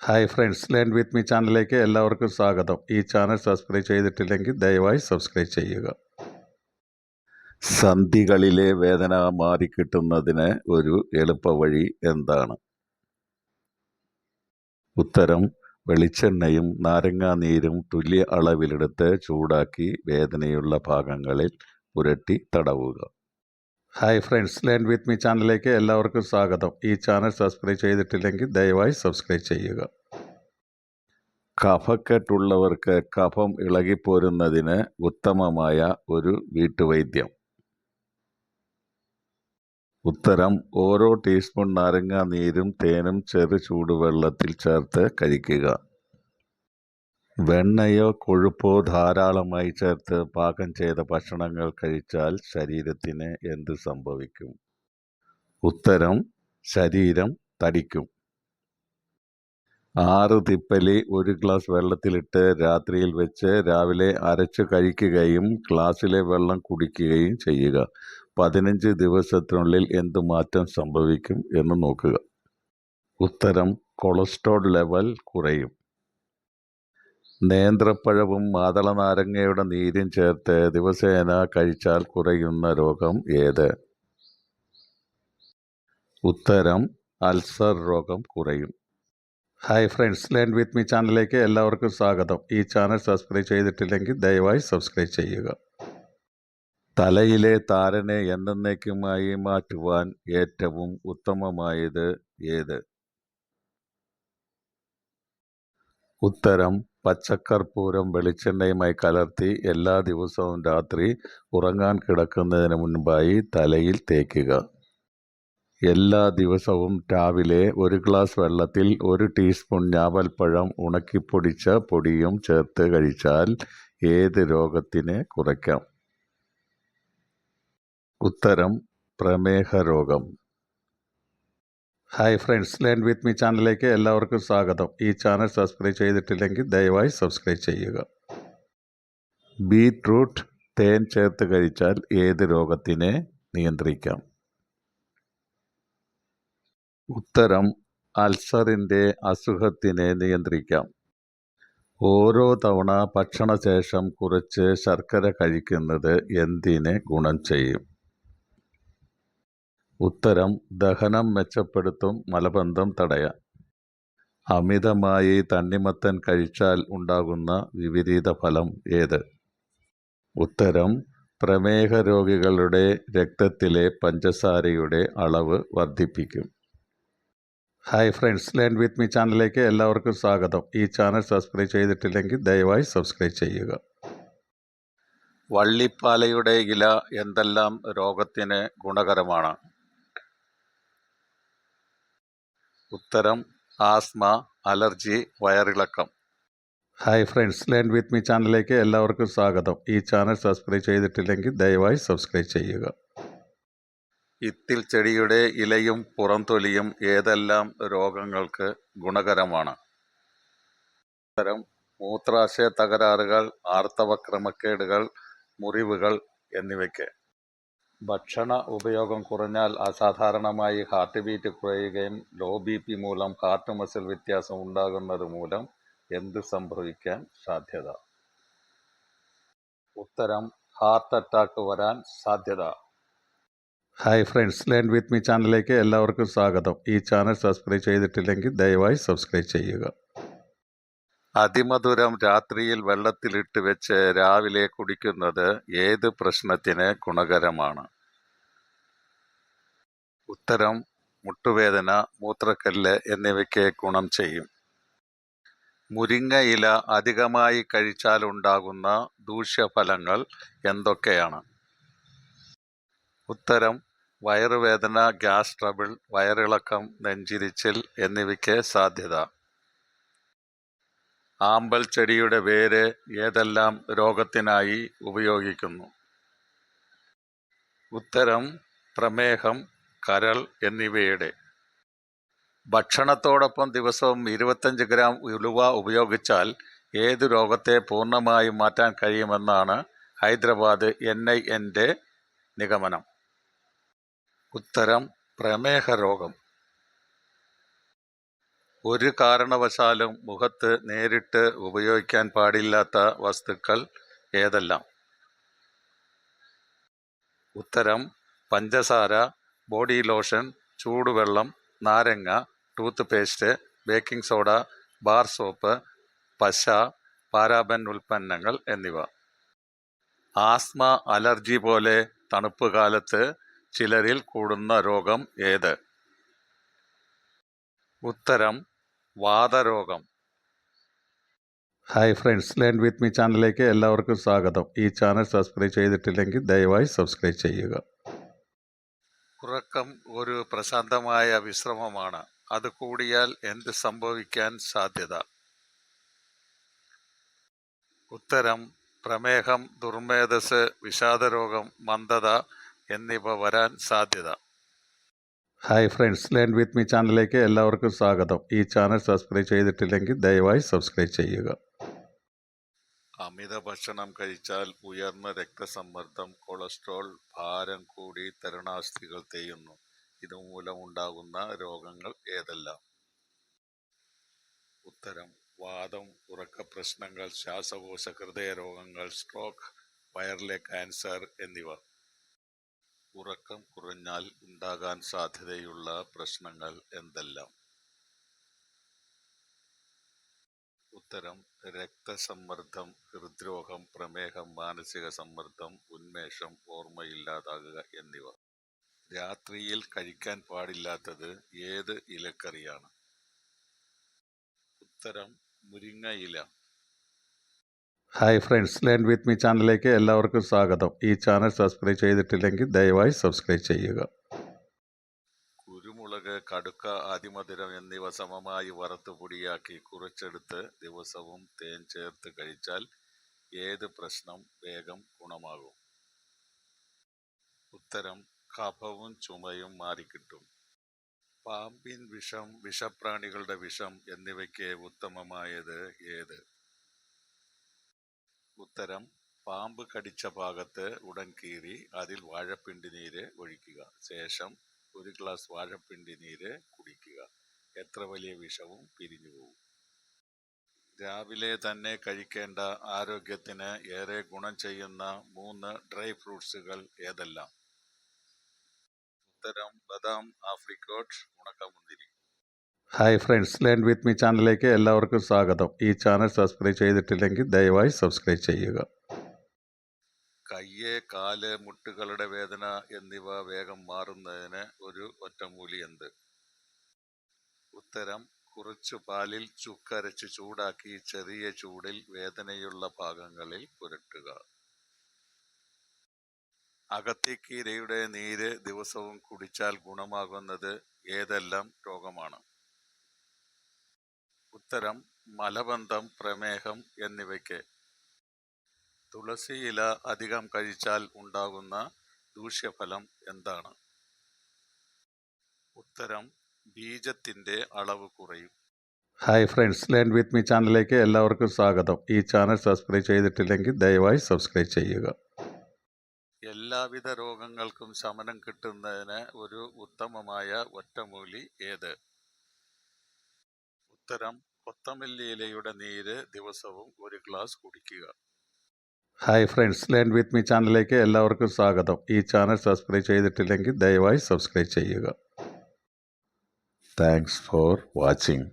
Hi friends learn with me ചാനലിലേക്ക് എല്ലാവർക്കും സ്വാഗതം. ഈ ചാനൽ സബ്സ്ക്രൈബ് ചെയ്തിട്ടില്ലെങ്കിൽ ദയവായി സബ്സ്ക്രൈബ് ചെയ്യുക. സന്ധികളിലെ വേദന മാറിക്കിട്ടുന്നതിന് ഒരു എളുപ്പവഴി എന്താണ്? ഉത്തരം വെളിച്ചെണ്ണയും നാരങ്ങാനീരും തുല്യ അളവിലെടുത്ത് ചൂടാക്കി വേദനയുള്ള ഭാഗങ്ങളിൽ പുരട്ടി തടവുക. Hi friends learn with me ചാനലിലേക്ക് എല്ലാവർക്കും സ്വാഗതം. ഈ ചാനൽ സബ്സ്ക്രൈബ് ചെയ്തിട്ടില്ലെങ്കിൽ ദയവായി സബ്സ്ക്രൈബ് ചെയ്യുക. കഫക്കെട്ടുള്ളവർക്ക് കഫം ഇളകിപ്പോരുന്നതിന് ഉത്തമമായ ഒരു വീട്ടുവൈദ്യം. ഉത്തരം ഓരോ ടീസ്പൂൺ നാരങ്ങ നീരും തേനും ചെറു ചൂടുവെള്ളത്തിൽ ചേർത്ത് കഴിക്കുക. വെണ്ണയോ കൊഴുപ്പോ ധാരാളമായി ചേർത്ത് പാകം ചെയ്ത ഭക്ഷണങ്ങൾ കഴിച്ചാൽ ശരീരത്തിന് എന്ത് സംഭവിക്കും? ഉത്തരം ശരീരം തടിക്കും. ആറ് തിപ്പലി ഒരു ഗ്ലാസ് വെള്ളത്തിലിട്ട് രാത്രിയിൽ വെച്ച് രാവിലെ അരച്ച് കഴിക്കുകയും ഗ്ലാസ്സിലെ വെള്ളം കുടിക്കുകയും ചെയ്യുക. പതിനഞ്ച് ദിവസത്തിനുള്ളിൽ എന്ത് മാറ്റം സംഭവിക്കും എന്ന് നോക്കുക. ഉത്തരം കൊളസ്ട്രോൾ ലെവൽ കുറയും. നേന്ത്രപ്പഴവും മാതള നാരങ്ങയുടെ നീരും ചേർത്ത് ദിവസേന കഴിച്ചാൽ കുറയുന്ന രോഗം ഏത്? ഉത്തരം അൾസർ രോഗം കുറയും. Hi friends learn with me ചാനലിലേക്ക് എല്ലാവർക്കും സ്വാഗതം. ഈ ചാനൽ സബ്സ്ക്രൈബ് ചെയ്തിട്ടില്ലെങ്കിൽ ദയവായി സബ്സ്ക്രൈബ് ചെയ്യുക. തലയിലെ താരനെ എന്നേക്കുമായി മാറ്റുവാൻ ഏറ്റവും ഉത്തമമായത് ഏത്? ഉത്തരം പച്ചക്കർപ്പൂരം വെളിച്ചെണ്ണയുമായി കലർത്തി എല്ലാ ദിവസവും രാത്രി ഉറങ്ങാൻ കിടക്കുന്നതിന് മുൻപായി തലയിൽ തേക്കുക. എല്ലാ ദിവസവും രാവിലെ ഒരു ഗ്ലാസ് വെള്ളത്തിൽ ഒരു ടീസ്പൂൺ ഞാവൽപ്പഴം ഉണക്കിപ്പൊടിച്ച പൊടിയും ചേർത്ത് കഴിച്ചാൽ ഏത് രോഗത്തിന് കുറയ്ക്കാം? ഉത്തരം പ്രമേഹ രോഗം hi friends learn with me ചാനലിലേക്ക് എല്ലാവർക്കും സ്വാഗതം. ഈ ചാനൽ സബ്സ്ക്രൈബ് ചെയ്തിട്ടില്ലെങ്കിൽ ദയവായി സബ്സ്ക്രൈബ് ചെയ്യുക. ബീറ്റ്റൂട്ട് തേൻ ചേർത്ത് കഴിച്ചാൽ ഏത് രോഗത്തിനെ നിയന്ത്രിക്കാം? ഉത്തരം അൾസറിന്റെ അസുഖത്തിനെ നിയന്ത്രിക്കാം. ഓരോ തവണ ഭക്ഷണശേഷം കുറച്ച് ശർക്കര കഴിക്കുന്നത് എന്തിനെ ഗുണം ചെയ്യും? ഉത്തരം ദഹനം മെച്ചപ്പെടുത്തും മലബന്ധം തടയാം. അമിതമായി തണ്ണിമത്തൻ കഴിച്ചാൽ ഉണ്ടാകുന്ന വിപരീത ഫലം ഏത്? ഉത്തരം പ്രമേഹ രോഗികളുടെ രക്തത്തിലെ പഞ്ചസാരയുടെ അളവ് വർദ്ധിപ്പിക്കും. Hi friends learn with me ചാനലിലേക്ക് എല്ലാവർക്കും സ്വാഗതം. ഈ ചാനൽ സബ്സ്ക്രൈബ് ചെയ്തിട്ടില്ലെങ്കിൽ ദയവായി സബ്സ്ക്രൈബ് ചെയ്യുക. വള്ളിപ്പാലയുടെ ഇല എന്തെല്ലാം രോഗത്തിന് ഗുണകരമാണ്? ഉത്തരം ആസ്മ അലർജി വയറിളക്കം. Hi friends learn with me ചാനലിലേക്ക് എല്ലാവർക്കും സ്വാഗതം. ഈ ചാനൽ സബ്സ്ക്രൈബ് ചെയ്തിട്ടില്ലെങ്കിൽ ദയവായി സബ്സ്ക്രൈബ് ചെയ്യുക. ഇത്തിൽ ചെടിയുടെ ഇലയും പുറംതൊലിയും ഏതെല്ലാം രോഗങ്ങൾക്ക് ഗുണകരമാണ്? ഉത്തരം മൂത്രാശയ തകരാറുകൾ ആർത്തവക്രമക്കേടുകൾ മുറിവുകൾ എന്നിവയ്ക്ക്. ഭക്ഷണ ഉപയോഗം കുറഞ്ഞാൽ അസാധാരണമായി ഹാർട്ട് ബീറ്റ് കുറയുകയും ലോ ബി പി മൂലം ഹാർട്ട് മസിൽ വ്യത്യാസം ഉണ്ടാകുന്നത് മൂലം എന്ത് സംഭവിക്കാൻ സാധ്യത? ഉത്തരം ഹാർട്ട് അറ്റാക്ക് വരാൻ സാധ്യത. Hi friends learn with me ചാനലിലേക്ക് എല്ലാവർക്കും സ്വാഗതം. ഈ ചാനൽ സബ്സ്ക്രൈബ് ചെയ്തിട്ടില്ലെങ്കിൽ ദയവായി സബ്സ്ക്രൈബ് ചെയ്യുക. അതിമധുരം രാത്രിയിൽ വെള്ളത്തിലിട്ട് വെച്ച് രാവിലെ കുടിക്കുന്നത് ഏത് പ്രശ്നത്തിന് ഗുണകരമാണ്? ഉത്തരം മുട്ടുവേദന മൂത്രക്കല്ല് എന്നിവയ്ക്ക് ഗുണം ചെയ്യും. മുരിങ്ങ ഇല അധികമായി കഴിച്ചാൽ ഉണ്ടാകുന്ന ദൂഷ്യഫലങ്ങൾ എന്തൊക്കെയാണ്? ഉത്തരം വയറുവേദന ഗ്യാസ് ട്രബിൾ വയറിളക്കം നെഞ്ചിരിച്ചിൽ എന്നിവയ്ക്ക് സാധ്യത. ആമ്പൽ ചെടിയുടെ വേര് ഏതെല്ലാം രോഗത്തിനായി ഉപയോഗിക്കുന്നു? ഉത്തരം പ്രമേഹം കരൾ എന്നിവയുടെ. ഭക്ഷണത്തോടൊപ്പം ദിവസവും ഇരുപത്തഞ്ച് ഗ്രാം ഉലുവ ഉപയോഗിച്ചാൽ ഏത് രോഗത്തെ പൂർണമായും മാറ്റാൻ കഴിയുമെന്നാണ് ഹൈദരാബാദ് എൻ ഐ എന്റെ നിഗമനം. ഉത്തരം പ്രമേഹ രോഗം. ഒരു കാരണവശാലും മുഖത്ത് നേരിട്ട് ഉപയോഗിക്കാൻ പാടില്ലാത്ത വസ്തുക്കൾ ഏതെല്ലാം? ഉത്തരം പഞ്ചസാര ബോഡി ലോഷൻ ചൂടുവെള്ളം നാരങ്ങ toothpaste baking soda bar soap പശ പാരാബൻ ഉൽപ്പന്നങ്ങൾ എന്നിവ. ആസ്മ അലർജി പോലെ തണുപ്പ് കാലത്ത് ചിലരിൽ കൂടുന്ന രോഗം ഏത്? ഉത്തരം വാതരോഗം. Hi friends learn with me ചാനലിലേക്ക് എല്ലാവർക്കും സ്വാഗതം. ഈ ചാനൽ സബ്സ്ക്രൈബ് ചെയ്തിട്ടില്ലെങ്കിൽ ദയവായി സബ്സ്ക്രൈബ് ചെയ്യുക. ഉറക്കം ഒരു പ്രശാന്തമായ വിശ്രമമാണ്. അത് കൂടിയാൽ എന്ത് സംഭവിക്കാൻ സാധ്യത? ഉത്തരം പ്രമേഹം ദുർമേധസ് വിഷാദരോഗം മന്ദത എന്നിവ വരാൻ സാധ്യത. Hi friends learn with me ചാനലിലേക്ക് എല്ലാവർക്കും സ്വാഗതം. ഈ ചാനൽ സബ്സ്ക്രൈബ് ചെയ്തിട്ടില്ലെങ്കിൽ ദയവായി സബ്സ്ക്രൈബ് ചെയ്യുക. അമിത ഭക്ഷണം കഴിച്ചാൽ ഉയർന്ന രക്തസമ്മർദ്ദം കൊളസ്ട്രോൾ ഭാരം കൂടി തരുണാസ്ഥികൾ തെയ്യുന്നു ഇതുമൂലം ഉണ്ടാകുന്ന രോഗങ്ങൾ ഏതെല്ലാം? ഉത്തരം വാദം ഉറക്ക പ്രശ്നങ്ങൾ ശ്വാസകോശ ഹൃദയ രോഗങ്ങൾ സ്ട്രോക്ക് വയറിലെ ക്യാൻസർ എന്നിവ. ഉറക്കം കുറഞ്ഞാൽ ഉണ്ടാകാൻ സാധ്യതയുള്ള പ്രശ്നങ്ങൾ എന്തെല്ലാം? ഉത്തരം രക്തസമ്മർദ്ദം ഹൃദ്രോഗം പ്രമേഹം മാനസിക സമ്മർദ്ദം ഉന്മേഷം ഓർമ്മയില്ലാതാകുക എന്നിവ. രാത്രിയിൽ കഴിക്കാൻ പാടില്ലാത്തത് ഏത് ഇലക്കറിയാണ്? ഉത്തരം മുരിങ്ങ ഇല hi friends learn with me ചാനലിലേക്ക് എല്ലാവർക്കും സ്വാഗതം. ഈ ചാനൽ സബ്സ്ക്രൈബ് ചെയ്തിട്ടില്ലെങ്കിൽ ദയവായി സബ്സ്ക്രൈബ് ചെയ്യുക. കുരുമുളക് കടുക്ക അതിമധുരം എന്നിവ സമമായി വറുത്ത് പൊടിയാക്കി കുറച്ചെടുത്ത് ദിവസവും തേൻ ചേർത്ത് കഴിച്ചാൽ ഏത് പ്രശ്നം വേഗം ഗുണമാകും? ഉത്തരം കഫവും ചുമയും മാറിക്കിട്ടും. പാമ്പിൻ വിഷം വിഷപ്രാണികളുടെ വിഷം എന്നിവയ്ക്ക് ഉത്തമമായത് ഏത്? ഉത്തരം പാമ്പ് കടിച്ച ഭാഗത്ത് ഉടൻ കീറി അതിൽ വാഴപ്പിണ്ടി നീര് ഒഴിക്കുക. ശേഷം ഒരു ഗ്ലാസ് വാഴപ്പിണ്ടി നീര് കുടിക്കുക. എത്ര വലിയ വിഷവും പിരിഞ്ഞു പോകും രാവിലെ തന്നെ കഴിക്കേണ്ട ആരോഗ്യത്തിന് ഏറെ ഗുണം ചെയ്യുന്ന മൂന്ന് ഡ്രൈ ഫ്രൂട്ട്സുകൾ ഏതെല്ലാം? ഉത്തരം ബദാം ആഫ്രിക്കോട്ട് ഉണക്കമുന്തിരി. Hi friends learn with me ചാനലിലേക്ക് എല്ലാവർക്കും സ്വാഗതം. ഈ ചാനൽ സബ്സ്ക്രൈബ് ചെയ്തിട്ടില്ലെങ്കിൽ ദയവായി സബ്സ്ക്രൈബ് ചെയ്യുക. കയ്യ് കാൽ മുട്ടുകളുടെ വേദന എന്നിവ വേഗം മാറുന്നതിന് ഒരു ഒറ്റമൂലി എന്ത് ഉത്തരം കുറച്ചു പാലിൽ ചുക്കരച്ച് ചൂടാക്കി ചെറിയ ചൂടിൽ വേദനയുള്ള ഭാഗങ്ങളിൽ പുരട്ടുക. അകത്തിക്കീരയുടെ നീര് ദിവസവും കുടിച്ചാൽ ഗുണമാകുന്നത് ഏതെല്ലാം രോഗമാണ്? ഉത്തരം മലബന്ധം പ്രമേഹം എന്നിവയ്ക്ക്. തുളസി ഇല അധികം കഴിച്ചാൽ ഉണ്ടാകുന്ന ദൂഷ്യഫലം എന്താണ്? ഉത്തരം ബീജത്തിന്റെ അളവ് കുറയും. Hi friends learn with me ചാനലിലേക്ക് എല്ലാവർക്കും സ്വാഗതം. ഈ ചാനൽ സബ്സ്ക്രൈബ് ചെയ്തിട്ടില്ലെങ്കിൽ ദയവായി സബ്സ്ക്രൈബ് ചെയ്യുക. എല്ലാവിധ രോഗങ്ങൾക്കും ശമനം കിട്ടുന്നതിന് ഒരു ഉത്തമമായ ഒറ്റമൂലി ഏത്? ഉത്തരം കൊത്തമല്ലി ഇലയുടെ നീര് ദിവസവും ഒരു ഗ്ലാസ് കുടിക്കുക. Hi friends learn with me ചാനലിലേക്ക് എല്ലാവർക്കും സ്വാഗതം. ഈ ചാനൽ സബ്സ്ക്രൈബ് ചെയ്തിട്ടില്ലെങ്കിൽ ദയവായി സബ്സ്ക്രൈബ് ചെയ്യുക. Thanks for watching